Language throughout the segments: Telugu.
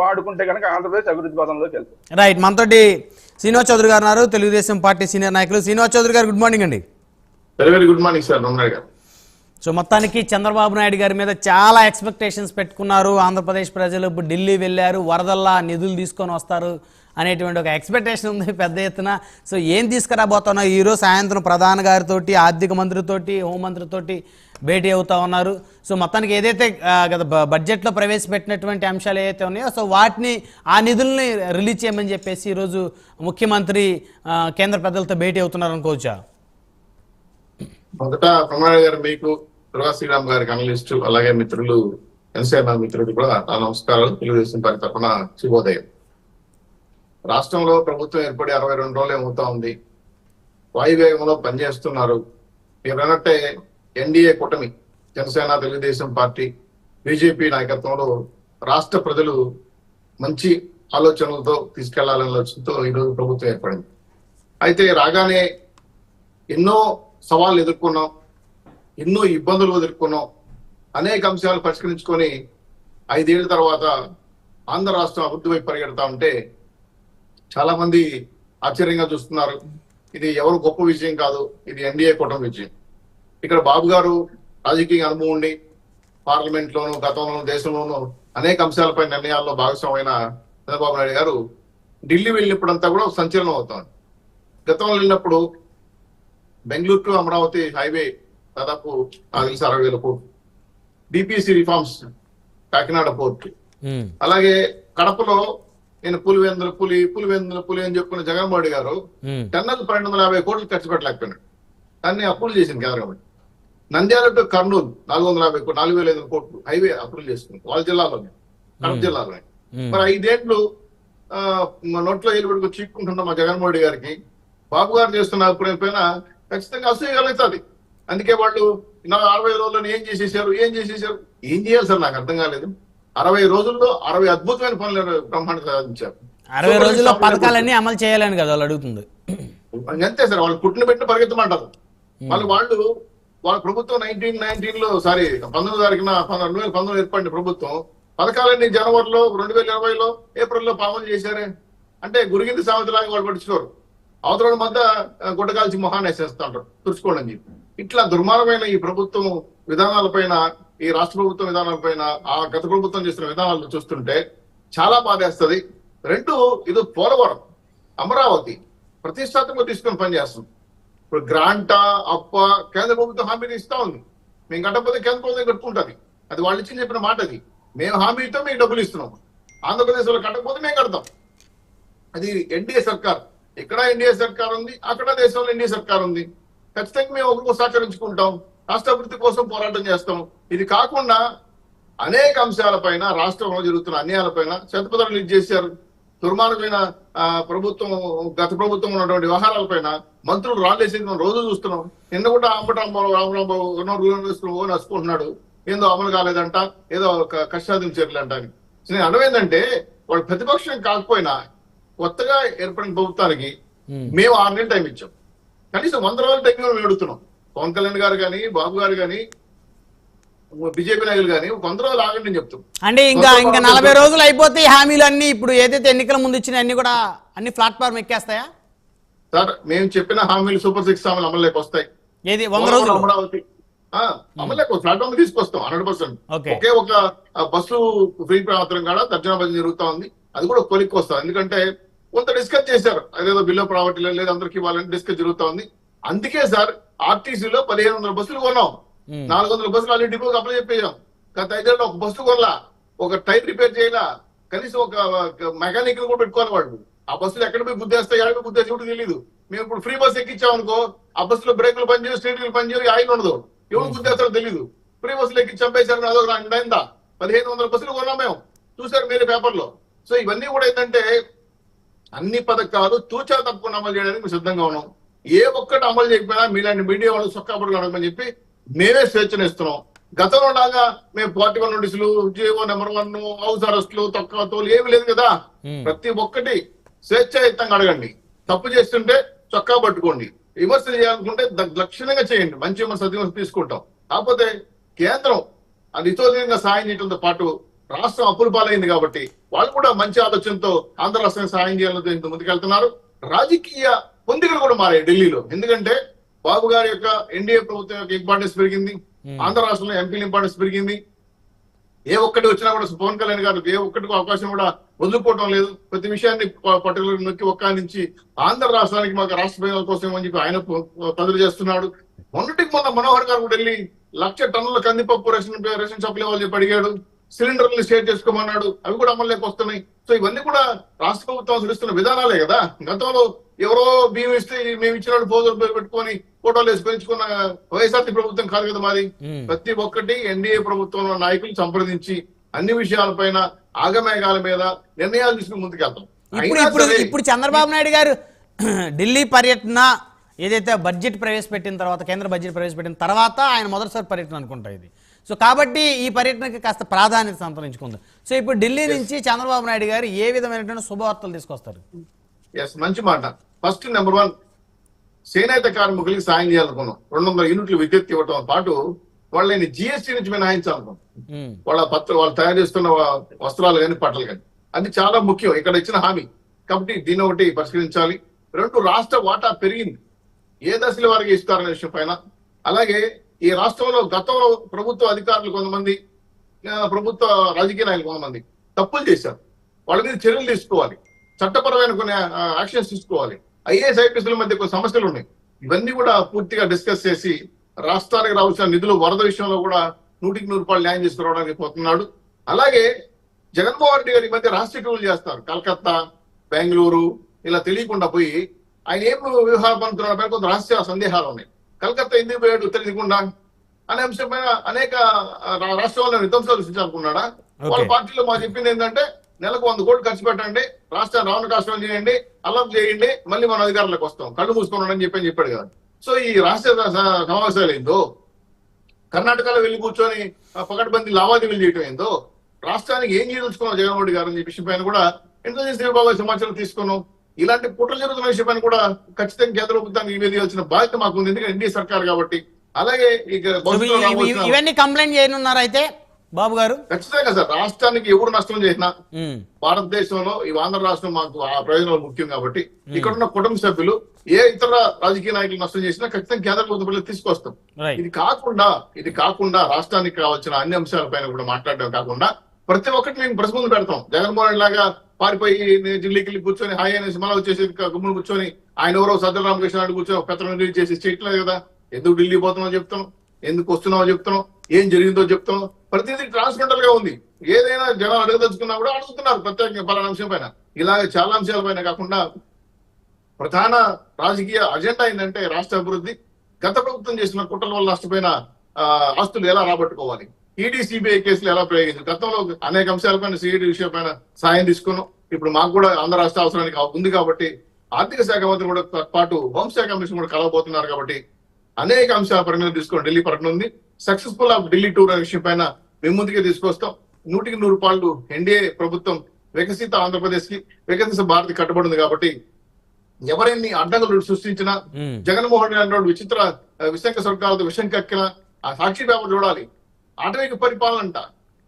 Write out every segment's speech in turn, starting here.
వాడుకుంటే కనుక ఆంధ్రప్రదేశ్ అభివృద్ధి పథంలోకి వెళ్తుంది. రైట్ మనతోటి శ్రీనివాస్ చౌదరి గారు ఉన్నారు. తెలుగుదేశం పార్టీ సీనియర్ నాయకులు. శ్రీనివాస్ చౌదరి గారు గుడ్ మార్నింగ్ అండి. Very very good morning sir Ramanaiah garu so మొత్తానికి చంద్రబాబు నాయుడు గారి మీద చాలా ఎక్స్పెక్టేషన్స్ పెట్టుకున్నారు. ఆంధ్రప్రదేశ్ ప్రజలు ఇప్పుడు ఢిల్లీ వెళ్ళారు. వరదల్లా నిధులు తీసుకొని వస్తారు. అనేటువంటి ఒక ఎక్స్పెక్టేషన్ ఉంది పెద్ద ఎత్తున. సో ఏం తీసుకురాబోతున్నా ఈరోజు సాయంత్రం ప్రధాన గారితోటి ఆర్థిక మంత్రితోటి హోంమంత్రితోటి భేటీ అవుతా ఉన్నారు. సో మొత్తానికి ఏదైతే గత బడ్జెట్లో ప్రవేశపెట్టినటువంటి అంశాలు ఏవైతే ఉన్నాయో సో వాటిని ఆ నిధుల్ని రిలీజ్ చేయమని చెప్పేసి ఈరోజు ముఖ్యమంత్రి కేంద్ర పెద్దలతో భేటీ అవుతున్నారు అనుకోవచ్చా? మొదట ప్రమాణ గారు మీకు దుర్గా శ్రీరామ్ గారికి అనలిస్టు అలాగే మిత్రులు ఎన్సీఆర్ మిత్రులు కూడా నా నమస్కారాలు తెలుగుదేశం పార్టీ తరఫున శుభోదయం. రాష్ట్రంలో ప్రభుత్వం ఏర్పడి అరవై రెండు రోజులు ఏమవుతా ఉంది? వాయువేగంలో పనిచేస్తున్నారు. మీరు అన్నట్టే ఎన్డీఏ కూటమి జనసేన తెలుగుదేశం పార్టీ బీజేపీ నాయకత్వంలో రాష్ట్ర ప్రజలు మంచి ఆలోచనలతో తీసుకెళ్ళాలనే లక్ష్యంతో ఈరోజు ప్రభుత్వం ఏర్పడింది. అయితే రాగానే ఎన్నో సవాళ్ళు ఎదుర్కొన్నాం ఎన్నో ఇబ్బందులు ఎదుర్కొన్నాం. అనేక అంశాలు పరిష్కరించుకొని ఐదేళ్ళ తర్వాత ఆంధ్ర రాష్ట్రం అభివృద్ధి వైపు పరిగెడతా ఉంటే చాలా మంది ఆశ్చర్యంగా చూస్తున్నారు. ఇది ఎవరు గొప్ప విజయం కాదు ఇది ఎన్డీఏ కూటమి విజయం. ఇక్కడ బాబు గారు రాజకీయ అనుభవం ఉండి పార్లమెంట్ లోను గతంలోను దేశంలోను అనేక అంశాలపై నిర్ణయాల్లో భాగస్వామైన చంద్రబాబు నాయుడు గారు ఢిల్లీ వెళ్ళినప్పుడంతా కూడా సంచలనం అవుతోంది. గతంలో వెళ్ళినప్పుడు బెంగళూరు టు అమరావతి హైవే దాదాపు నాకు తెలిసి అరవై వేల కోట్లు. DPC reforms Kakinada port. అలాగే కడపలో నేను పులివెందుల పులి పులివెందుల పులి అని చెప్పుకున్న జగన్మోహన్ రెడ్డి గారు ఉమ్, టన్నల్ పన్నెండు వందల యాభై కోట్లు ఖర్చు పెట్టలేకపోయినాడు. దాన్ని అప్పులు చేసింది కేంద్ర గవర్నమెంట్. నంద్యాల టు కర్నూలు నాలుగు వందల యాభై కోట్లు నాలుగు వేల ఐదు కోట్లు హైవే అప్పులు చేసుకుంది వాళ్ళ జిల్లాలోనే కడప జిల్లాలోనే. మరి మా నోట్లో పెట్టుకు చీక్కుంటున్న మా జగన్మోహన్ రెడ్డి గారికి బాబు గారు చేస్తున్న అభిప్రాయం పైన ఖచ్చితంగా అసూయ కలుగుతుంది అందుకే వాళ్ళు నా అరవై రోజుల్లో ఏం చేసేసారు ఏం చేసేసారు? ఏం చేయాలి సార్? నాకు అర్థం కాలేదు. అరవై రోజుల్లో అరవై అద్భుతమైన పనులు బ్రహ్మాండ సాధించారు. అరవై రోజుల్లో పథకాలన్నీ అమలు చేయాలని కదా వాళ్ళు అడుగుతుంది. అంతే సార్ వాళ్ళు పుట్టిన పెట్టిన పరిగెత్తమంటారు. వాళ్ళు వాళ్ళు వాళ్ళ ప్రభుత్వం నైన్టీన్ నైన్టీన్లో సారీ పంతొమ్మిది తారీఖున రెండు వేల పంతొమ్మిది ఏర్పడిన ప్రభుత్వం పథకాలన్నీ జనవరిలో రెండు వేల ఇరవైలో ఏప్రిల్లో పాలన చేశారే. అంటే గురిగింది సామెతలాగా వాళ్ళు పట్టించుకోరు. అవతల మధ్య గుడ్డకాల్చి మొహాన్ని వేసేస్తా ఉంటారు తుడుచుకోండి అని చెప్పి. ఇట్లా దుర్మార్గమైన ఈ ప్రభుత్వం విధానాలపైన ఈ రాష్ట్ర ప్రభుత్వం విధానాలపైన ఆ గత ప్రభుత్వం చేసిన విధానాలు చూస్తుంటే చాలా బాధేస్తుంది. రెండు ఇది పోలవరం అమరావతి ప్రతిష్టాత్మక తీసుకొని పనిచేస్తుంది. ఇప్పుడు గ్రాంటా అప్ప కేంద్ర ప్రభుత్వం హామీని ఇస్తా ఉంది. మేము కట్టకపోతే కేంద్ర ప్రభుత్వం కట్టుకుంటుంది. అది వాళ్ళు ఇచ్చి చెప్పిన మాట అది. మేము హామీ ఇస్తాం మీకు డబ్బులు ఇస్తున్నాం. ఆంధ్రప్రదేశ్లో కట్టకపోతే మేము కడతాం. అది ఎన్డీఏ సర్కార్. ఇక్కడ ఎన్డీఏ సర్కార్ ఉంది? అక్కడ దేశంలో ఎన్డీఏ సర్కార్ ఉంది. ఖచ్చితంగా మేము ఒకరికి సహకరించుకుంటాం. రాష్ట్ర అభివృద్ధి కోసం పోరాటం చేస్తాం. ఇది కాకుండా అనేక అంశాలపైన రాష్ట్రంలో జరుగుతున్న అన్యాయాలపైన శతపథం రిలీజ్ చేశారు. దుర్మార్గమైన ప్రభుత్వం గత ప్రభుత్వం ఉన్నటువంటి వ్యవహారాలపైన మంత్రులు రాళ్ళేసేది మనం రోజు చూస్తున్నాం. నిన్న కూడా అంబటాంబాబు రామరాంబాబు ఓ నసుకుంటున్నాడు ఏందో అమలు కాలేదంట ఏదో క- కష్టాదిన చర్యలు అంట అని. నేను అర్థమైందంటే వాళ్ళు ప్రతిపక్షం కాకపోయినా కొత్తగా ఏర్పడిన ప్రభుత్వానికి. మేము. ఆరు నెలలు టైం ఇచ్చాం. కనీసం వంద రోజుల టైం మేము అడుగుతున్నాం. పవన్ కళ్యాణ్ గారు కానీ బాబు గారు కానీ బీజేపీ నాయకులు కానీ వంద రోజులు ఆగండి అని చెప్తాం. అంటే ఇంకా ఇంకా నలభై రోజులు అయిపోతే హామీలు అన్ని ఇప్పుడు ఏదైతే ఎన్నికల ముందు ఇచ్చిన అన్ని కూడా అన్ని ప్లాట్ఫామ్ ఎక్కేస్తాయా? సార్ మేము చెప్పిన హామీలు సూపర్ సిక్స్ హామీలు అమలులోకి వస్తాయి. ఏది వంద రోజులు? అమరావతి. అమలులోకి ప్లాట్ఫామ్ తీసుకొస్తాం హండ్రెడ్ పర్సెంట్. ఒకే ఒక బస్సు ఫ్రీ మాత్రం కాడ తర్జన భజన జరుగుతా ఉంది. అది కూడా కొలిక్కి వస్తుంది ఎందుకంటే కొంత డిస్కస్ చేశారు. అదేదో బిలో ప్రాపర్టీ లేదు అందరికి ఇవ్వాలని డిస్కస్ జరుగుతా ఉంది. అందుకే సార్ ఆర్టీసీలో పదిహేను వందల బస్సులు కొన్నాం. నాలుగు వందల బస్సులు ఆల్రెడీ డిపోకి అప్లై చెప్పేసాం గత ఐదేళ్ళు ఒక బస్సు కొనలా. ఒక టైర్ రిపేర్ చేయాలా. కనీసం ఒక మెకానిక్ కూడా పెట్టుకోవాలి వాళ్ళు ఆ బస్సులు ఎక్కడ పోయి గుద్దేస్తాయి ఎక్కడ పోయి గుద్దేసి కూడా తెలియదు మేము ఇప్పుడు ఫ్రీ బస్ ఎక్కించామనుకో ఆ బస్సులో బ్రేకులు పనిచేయవు స్టీరింగ్లు పనిచేయవు ఆయిల్ ఉండదు. ఎవరు గుద్దేస్తారో తెలియదు ఫ్రీ బస్సులు ఎక్కి చంపేశారు అదొక రెండైందా పదిహేను వందల బస్సులు కొన్నాం మేము. చూసారు మీరే పేపర్లో. సో ఇవన్నీ కూడా ఏంటంటే అన్ని పథకాలు తూచా తప్పకుండా అమలు చేయడానికి మేము సిద్ధంగా ఉన్నాం. ఏ ఒక్కటి అమలు చేయకపోయినా మీలాంటి మీడియా వాళ్ళు సొక్కాపడి అడగమని చెప్పి మేమే స్వేచ్ఛనిస్తున్నాం. గతంలో లాగా మేము పార్టీ వన్ నోటీసులు జియో నెంబర్ వన్ హౌస్ అరెస్టులు తొక్క తోలు ఏమి లేదు కదా. ప్రతి ఒక్కటి స్వేచ్ఛాయుతంగా అడగండి. తప్పు చేస్తుంటే చొక్కా పట్టుకోండి. విమర్శ చేయాలనుకుంటే ద- లక్షణంగా చేయండి. మంచి విమర్శ సద్విమర్శ తీసుకుంటాం. కాకపోతే కేంద్రం అది ఇతోదీయంగా సాయం చేయడంతో పాటు రాష్ట్రం అప్పుల పాలైంది కాబట్టి వాళ్ళు కూడా మంచి ఆలోచనతో ఆంధ్ర రాష్ట్రానికి సహాయం చేయాలని ఇంత ముందుకెళ్తున్నారు. రాజకీయ పొందికలు కూడా మారాయి ఢిల్లీలో. ఎందుకంటే బాబు గారి యొక్క ఎన్డీఏ ప్రభుత్వం యొక్క ఇంపార్టెన్స్ పెరిగింది. ఆంధ్ర రాష్ట్రంలో ఎంపీల ఇంపార్టెన్స్ పెరిగింది. ఏ ఒక్కటి వచ్చినా కూడా పవన్ కళ్యాణ్ గారు ఏ ఒక్కటికి అవకాశం కూడా వదులుకోవడం లేదు. ప్రతి విషయాన్ని పర్టికులర్ నొక్కి ఒక్క నుంచి ఆంధ్ర రాష్ట్రానికి మాకు రాష్ట్ర ప్రజల కోసం అని చెప్పి ఆయన పదులు చేస్తున్నాడు. మొన్నటికి మొన్న మనోహర్ గారు కూడా వెళ్ళి లక్ష టన్నుల కందిపప్పు రేషన్ రేషన్ షాపులు ఇవ్వాలి చెప్పి అడిగాడు. సిలిండర్లు షేర్ చేసుకోమన్నాడు. అవి కూడా అమల్లోకి వస్తున్నాయి. సో ఇవన్నీ కూడా రాష్ట్ర ప్రభుత్వం అనుసరిస్తున్న విధానాలే కదా. గతంలో ఎవరో బియ్యం ఇస్తే మేము ఇచ్చిన ఫోజులు పెట్టుకొని ఫోటోలు వేసి పెంచుకున్న వైఎస్ఆర్సీ ప్రభుత్వం కాదు కదా మ్మ్. ప్రతి ఒక్కటి ఎన్డీఏ ప్రభుత్వంలో నాయకులు సంప్రదించి అన్ని విషయాలపైన ఆగమేఘాల మీద నిర్ణయాలు తీసుకుని ముందుకెళ్తాం. ఇప్పుడు ఇప్పుడు ఇప్పుడు చంద్రబాబు నాయుడు గారు ఢిల్లీ పర్యటన ఏదైతే బడ్జెట్ ప్రవేశపెట్టిన తర్వాత కేంద్ర బడ్జెట్ ప్రవేశపెట్టిన తర్వాత ఆయన మొదటిసారి పర్యటన అనుకుంటా ఇది. సో కాబట్టి ఈ పర్యటనకి కాస్త ప్రాధాన్యత సంతరించుకుంది. సో ఇప్పుడు ఢిల్లీ నుంచి చంద్రబాబు నాయుడు గారు ఏ విధమైనటువంటి శుభవార్తలు తీసుకొస్తారు? ఎస్ మంచి మాట. ఫస్ట్ నెంబర్ వన్ చేనేత కార్మికులకి సాయం చేయాలనుకున్నాం. రెండు వందల యూనిట్లు విద్యుత్ ఇవ్వటం పాటు వాళ్ళని జిఎస్టీ నుంచి మినహాయించాలనుకున్నాం వాళ్ళ పత్ర వాళ్ళు తయారు చేస్తున్న వస్త్రాలు కానీ బట్టలు కానీ. అది చాలా ముఖ్యం. ఇక్కడ ఇచ్చిన హామీ. కాబట్టి దీన్ని ఒకటి పరిష్కరించాలి. రెండు రాష్ట్ర వాటా పెరిగింది. ఏ దశల వారికి ఇస్తారనే విషయం పైన. అలాగే ఈ రాష్ట్రంలో గతంలో ప్రభుత్వ అధికారులు కొంతమంది ప్రభుత్వ రాజకీయ నాయకులు కొంతమంది తప్పులు చేశారు. వాళ్ళ మీద చర్యలు తీసుకోవాలి. చట్టపరమైన కొన్ని యాక్షన్స్ తీసుకోవాలి. ఐఏఎస్ ఐపీఎస్ల మధ్య కొన్ని సమస్యలు ఉన్నాయి. ఇవన్నీ కూడా పూర్తిగా డిస్కస్ చేసి రాష్ట్రానికి రావాల్సిన నిధులు వరద విషయంలో కూడా నూటికి నూరు రూపాయలు న్యాయం తీసుకురావడానికి పోతున్నాడు. అలాగే జగన్మోహన్ రెడ్డి గారి ఈ మధ్య రహస్య టూర్లు చేస్తారు. కలకత్తా బెంగళూరు ఇలా తెలియకుండా పోయి ఆయన ఏం వ్యవహార పంతున్న కొంత రహస్య సందేహాలు ఉన్నాయి. కలకత్తా ఎందుకు పోయాడు? తెలియకుండా అనే అంశం పైన అనేక ఆ, రా- రాష్ట్రాల్లో విధ్వంసాలు సృష్టించాలనుకున్నాడా? వాళ్ళ. పార్టీలో మాకు చెప్పింది ఏంటంటే నెలకు వంద కోట్లు ఖర్చు పెట్టండి రాష్ట్ర రావణ కాష్టం చేయండి అల్లరి చేయండి మళ్ళీ మన అధికారులకు వస్తాం. కళ్ళు మూసుకున్నాడు అని చెప్పి చెప్పాడు కదా. సో ఈ రాష్ట్ర సమావేశాలు ఏందో? కర్ణాటకలో వెళ్ళి కూర్చొని పకడ్బందీ లావాదేవీలు చేయటం ఏందో? రాష్ట్రానికి ఏం చేయదలుచుకున్నాం జగన్మోహన్ రెడ్డి గారు అని చెప్పి విషయం పైన కూడా ఇంటెలిజెన్స్ విభాగం సమాచారం తీసుకున్నాం. ఇలాంటి కుట్రలు జరుగుతున్న విషయం పైన కూడా ఖచ్చితంగా కేంద్ర ప్రభుత్వానికి నివేదించాల్సిన బాధ్యత మాకు ఉంది ఎందుకంటే ఎన్డీఏ సర్కార్ కాబట్టి. అలాగే ఇక ఇవన్నీ కంప్లైంట్ చేయనున్నారు అయితే బాబు గారు? ఖచ్చితంగా సార్ రాష్ట్రానికి ఎవరు నష్టం చేసినా భారతదేశంలో ఈ ఆంధ్ర రాష్ట్రం మాకు ఆ ప్రయోజనాలు ముఖ్యం కాబట్టి ఇక్కడ ఉన్న కుటుంబ సభ్యులు ఏ ఇతర రాజకీయ నాయకులు నష్టం చేసినా ఖచ్చితంగా కేంద్ర ప్రభుత్వం తీసుకొస్తాం. ఇది కాకుండా ఇది కాకుండా రాష్ట్రానికి కావాల్సిన అన్ని అంశాలపైన కూడా మాట్లాడడం కాకుండా ప్రతి ఒక్కటి మేము ప్రెస్ ముందు పెడతాం. జగన్మోహన్ రెడ్డి లాగా పారిపోయి నేను ఢిల్లీకి వెళ్ళి కూర్చొని హాయ్ అనేసి మళ్ళీ వచ్చేసి గుమ్మును కూర్చొని ఆయన ఎవరో సజ్జల రామకృష్ణ కూర్చొని పెత్తనం రిలీజ్ చేసి చేయట్లేదు కదా. ఎందుకు ఢిల్లీ పోతున్నావు చెప్తాం ఎందుకు వస్తున్నావో చెప్తాం ఏం జరిగిందో చెప్తాం. ప్రతిదీ ట్రాన్స్జెండర్గా ఉంది. ఏదైనా జనాలు అడగదలుచుకున్నా కూడా అడుగుతున్నారు ప్రత్యేకంగా పలానా అంశం పైన. ఇలాగ చాలా అంశాల పైన కాకుండా ప్రధాన రాజకీయ అజెండా ఏంటంటే రాష్ట్ర అభివృద్ధి. గత ప్రభుత్వం చేసిన కుట్రల వల్ల నష్టపోయిన ఆస్తులు ఎలా రాబట్టుకోవాలి? ఈడీ సిబిఐ కేసులు ఎలా ప్రయోగించారు గతంలో అనేక అంశాలపైన సిఐడి విషయం పైన సాయం తీసుకున్నాం. ఇప్పుడు మాకు కూడా ఆంధ్ర రాష్ట్ర అవసరానికి ఉంది కాబట్టి ఆర్థిక శాఖ మంత్రి కూడా పాటు హోంశాఖ మినిస్టర్ కూడా కలవబోతున్నారు కాబట్టి అనేక అంశాల పరిగణన తీసుకొని ఢిల్లీ పట్టణం ఉంది. సక్సెస్ఫుల్ ఆఫ్ ఢిల్లీ టూర్ అనే విషయం పైన మేము ముందుకే తీసుకొస్తాం. నూటికి నూరు రూపాయలు ఎన్డీఏ ప్రభుత్వం వికసిత ఆంధ్రప్రదేశ్కి వికసిత భారత్ కట్టుబడింది కాబట్టి ఎవరెన్ని అడ్డంకులు సృష్టించినా జగన్మోహన్ రెడ్డి విచిత్ర ఆ, విశంక స్వర్గాలతో విషం కక్కిన ఆ సాక్షి పేపర్ చూడాలి. ఆటవిక పరిపాలన అంట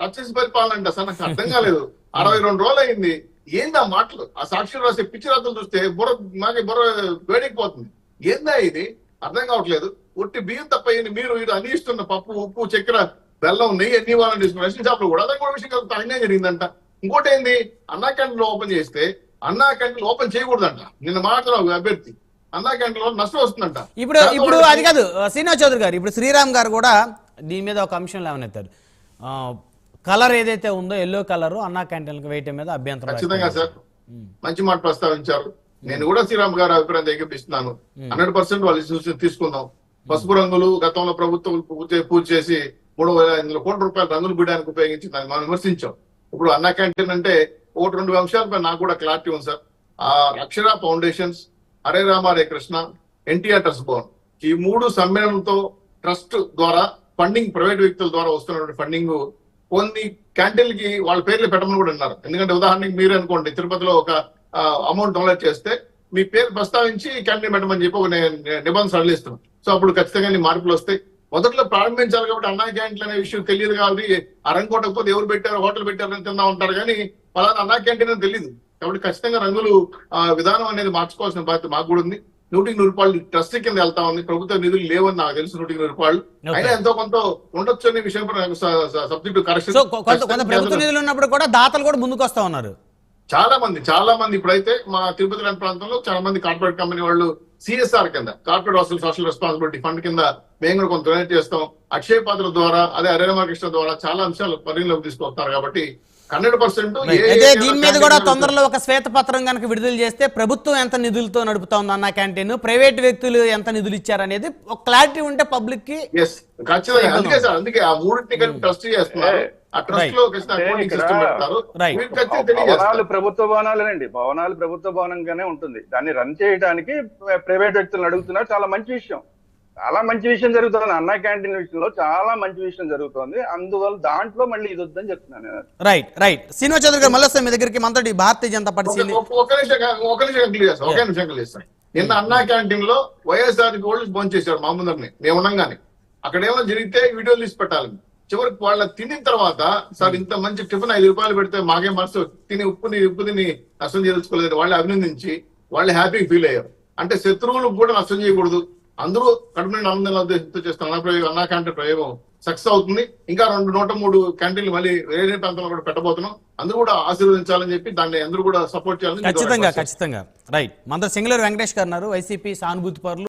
రక్షసి పరిపాలన అంట అసలు నాకు అర్థం కాలేదు. అరవై రెండు రోజులు అయింది ఏంది ఆ మాటలు? ఆ సాక్షి రాసే పిచ్చి రాతలు చూస్తే బుర్ర మాకే బుర్ర వేడికిపోతుంది ఏందా ఇది? అర్థం కావట్లేదు. ఒట్టి బియ్యం తప్ప మీరు ఇది అన్ని ఇస్తున్న పప్పు ఉప్పు చక్కెర బెల్లం నెయ్యి అన్ని వాళ్ళని తీసుకున్న రేషన్ షాప్లో కూడా అదే కూడా విషయం కలుగుతా అన్యాయం జరిగిందంట. ఇంకోటి ఏంది? అన్నా క్యాంటీన్ ఓపెన్ చేస్తే అన్నా క్యాంటీన్ ఓపెన్ చేయకూడదంట. నిన్న మాట్లాడిన అభ్యర్థి అన్నా క్యాంటీన్లో నష్టం వస్తుందంట. ఇప్పుడు ఇప్పుడు అది కాదు శ్రీనివాస్ చౌదరి గారు ఇప్పుడు శ్రీరామ్ గారు కూడా దీని మీద ఒక అంశం లేవనెత్తారు. కలర్ ఏదైతే ఉందో ఎల్లో కలర్ అన్నా క్యాంటీన్కి వేయటం మీద అభ్యంతరం ఖచ్చితంగా సార్. మంచి మాట ప్రస్తావించారు. నేను కూడా శ్రీరామ్ గారి అభిప్రాయం ఏకీపిస్తున్నాను హండ్రెడ్ పర్సెంట్ వాళ్ళు సూచన తీసుకుందాం. పసుపు రంగులు గతంలో ప్రభుత్వం పూజ పూజ చేసి మూడు వేల ఐదు వందల కోట్ల రూపాయల రంగులు బిడ్డానికి ఉపయోగించి దాన్ని మనం విమర్శించాం. ఇప్పుడు అన్నా క్యాంటీన్ అంటే ఒకటి రెండు అంశాలపై నాకు కూడా క్లారిటీ ఉంది సార్. ఆ Akshara foundations Hare Rama Hare Krishna NTR trust Bhavan. ఈ మూడు సమ్మేళనంతో ట్రస్ట్ ద్వారా ఫండింగ్ ప్రైవేట్ వ్యక్తుల ద్వారా వస్తున్నటువంటి ఫండింగ్ కొన్ని క్యాంటీన్లకి వాళ్ళ పేర్లు పెట్టమని కూడా అన్నారు. ఎందుకంటే ఉదాహరణకి మీరు అనుకోండి తిరుపతిలో ఒక అమౌంట్ డొనేట్ చేస్తే మీ పేరు ప్రస్తావించి క్యాంటీన్ పెట్టమని చెప్పి ఒక నిబంధన సడలిస్తున్నాం సో అప్పుడు ఖచ్చితంగా మార్పులు వస్తాయి. మొదట్లో ప్రారంభించాలి కాబట్టి అన్నా క్యాంటీన్ అనే విషయం తెలియదు కాబట్టి అరం కొట్టకపోతే ఎవరు పెట్టారు హోటల్ పెట్టారని తిందా ఉంటారు కానీ పలానా అన్నా క్యాంటీన్ అని తెలియదు కాబట్టి ఖచ్చితంగా రంగులు ఆ, విధానం అనేది మార్చుకోవాల్సిన బాధ్యత మాకు కూడా ఉంది. నూటికి నూరు రూపాయలు ట్రస్ట్ కింద వెళ్తా ఉంది. ప్రభుత్వ నిధులు లేవని నాకు తెలుసు నూటికి నూరు రూపాయలు. అయినా ఎంతో కొంత ఉండొచ్చు అనే విషయం సబ్జెక్టు సో కొ- కొంత కొంత ప్రభుత్వ నిధులు ఉన్నప్పుడు కూడా దాతలు కూడా ముందుకు వస్తా ఉన్నారు. చాలా మంది చాలా మంది ఇప్పుడైతే మా తిరుపతి లాంటి ప్రాంతంలో చాలా మంది కార్పొరేట్ కంపెనీ వాళ్ళు సిఎస్ఆర్ కింద corporate hostel social responsibility fund కింద మేము కూడా కొంత డొనేట్ చేస్తాం. అక్షయ పాత్ర ద్వారా అదే అరే రామకృష్ణ ద్వారా చాలా అంశాలు పరిగణలోకి తీసుకొస్తారు కాబట్టి హండ్రెడ్ పర్సెంట్ అదే దీని మీద కూడా తొందరలో ఒక శ్వేతపత్రం కనుక విడుదల చేస్తే ప్రభుత్వం ఎంత నిధులతో నడుపుతా ఉంది అన్న క్యాంటీన్ ప్రైవేట్ వ్యక్తులు ఎంత నిధులు ఇచ్చారనేది ఒక క్లారిటీ ఉంటే పబ్లిక్కి ఎస్ ఖచ్చితంగా. అందుకే సార్ అందుకే ఆ మూడింటిని కలిపి ట్రస్ట్ చేస్తున్నారు ఆ ట్రస్ట్లో భవనాలు ప్రభుత్వ భవనాలేనండి. భవనాలు ప్రభుత్వ భవనంగానే ఉంటుంది. దాన్ని రన్ చేయడానికి ప్రైవేట్ వ్యక్తులను అడుగుతున్నారు. చాలా మంచి విషయం. చాలా మంచి విషయం జరుగుతుంది. అన్న క్యాంటీన్ విషయంలో చాలా మంచి విషయం జరుగుతుంది. అందువల్ల దాంట్లో మళ్ళీ ఇది వద్దని చెప్తున్నాను నేను. రైట్ రైట్ శ్రీనివాస్ చౌదరి గారు మళ్ళీ మీ దగ్గరికి మనతోటి భారతీయ జనతా పార్టీ ఒక- నిమిషం ఒక నిమిషం క్లియర్ చేస్తాను ఒకే నిమిషం క్లియర్ చేస్తాను నిన్న అన్నా క్యాంటీన్లో వైఎస్ఆర్ వాళ్ళు ఫోన్ చేశారు మా ముందరని. మేము ఉండంగానే. అక్కడ ఏమైనా జరిగితే వీడియోలు తీసి పెట్టాలి. చివరికి వాళ్ళ తినిన తర్వాత సార్ ఇంత మంచి టిఫిన్ ఐదు రూపాయలు పెడితే మాకే మనసు? తిని ఉప్పుని ఉప్పు తిని నష్టం చేసుకోలేదు వాళ్ళు అభినందించి వాళ్ళు హ్యాపీ ఫీల్ అయ్యారు. అంటే శత్రువులకు కూడా నష్టం చేయకూడదు. అందరూ కడుపు నుండి ఆనందంగా ఉద్దేశంతో చేస్తున్న అన్నా ప్రయోగం అన్నా క్యాంటీన్ ప్రయోగం సక్సెస్ అవుతుంది. ఇంకా రెండు నూట మూడు క్యాంటీన్లు మళ్ళీ వేరే ప్రాంతంలో కూడా పెట్టబోతున్నాం. అందరూ కూడా ఆశీర్వదించాలని చెప్పి దాన్ని అందరూ కూడా సపోర్ట్ చేయాలని ఖచ్చితంగా ఖచ్చితంగా. రైట్. మనతో సింగులర్ వెంకటేష్ గారు వైసీపీ సానుభూతి పరులు.